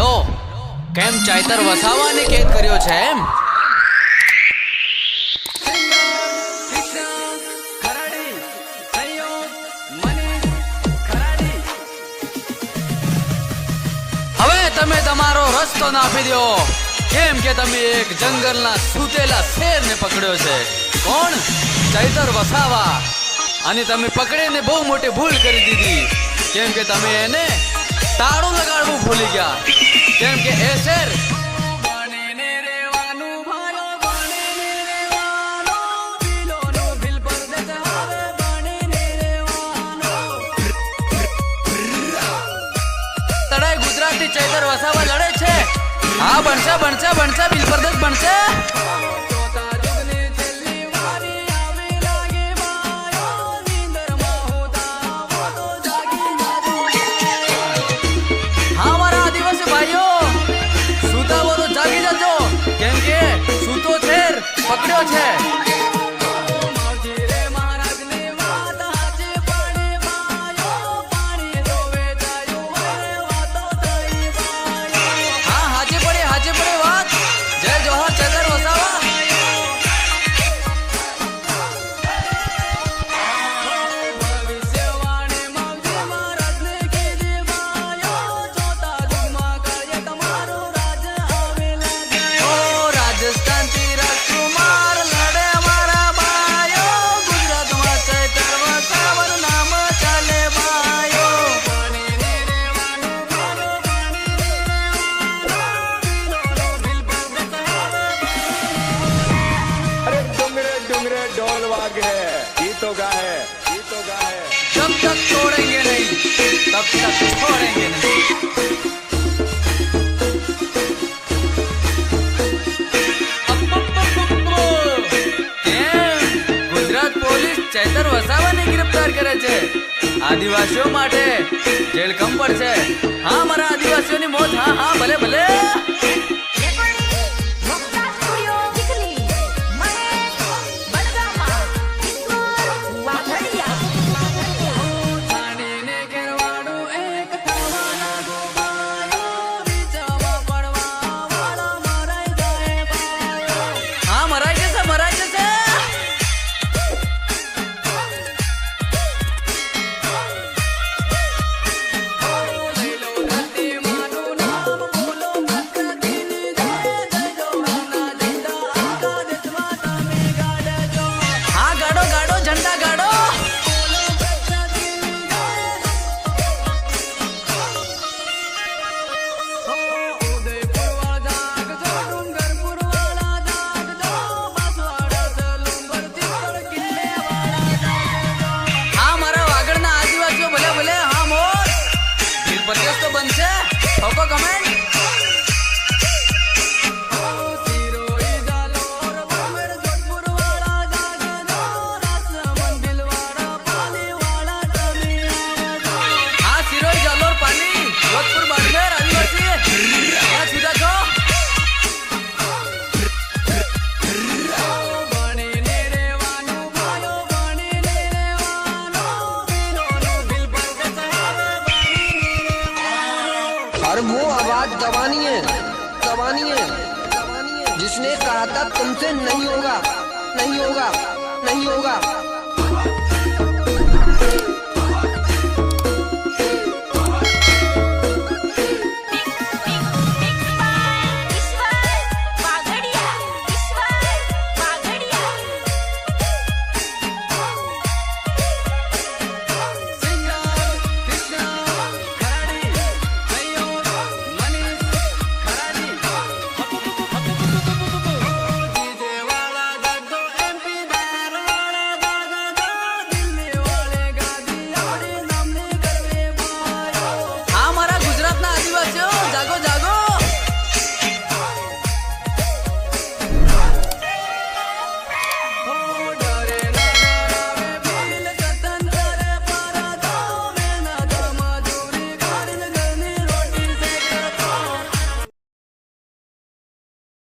લો કેમ ચાઈતર વસાવાને કેદ કર્યો છે એમ? હવે તમે તમારો રસ્તો નાખી દો. કેમ કે તમે એક જંગલના સૂતેલા શેરને પકડ્યો છે. કોણ? ચૈતર વસાવા. અને તમે પકડીને બહુ મોટી ભૂલ કરી દીધી. કેમ કે તમે એને તાળું લગાડવું ભૂલી ગયા. કેમ કે એ શેર ગુજરાતી ચૈતર વસાવા લડે છે. હા, બનશે બનશે બનશે, બિલ પરદેશ બનશે. પકડ્યો गीतों का है गीतों का है जब तक छोड़ेंगे नहीं तब तक छोड़ेंगे नहीं કેમ? ગુજરાત પોલીસ ચૈતર વસાવાને ગિરફ્તાર કરે છે આદિવાસીઓ માટે જેલ કમ પડશે હા મારા આદિવાસીઓની poco. वो आवाज दबानी है दबानी है दबानी है जिसने कहा था तुमसे नहीं होगा नहीं होगा नहीं होगा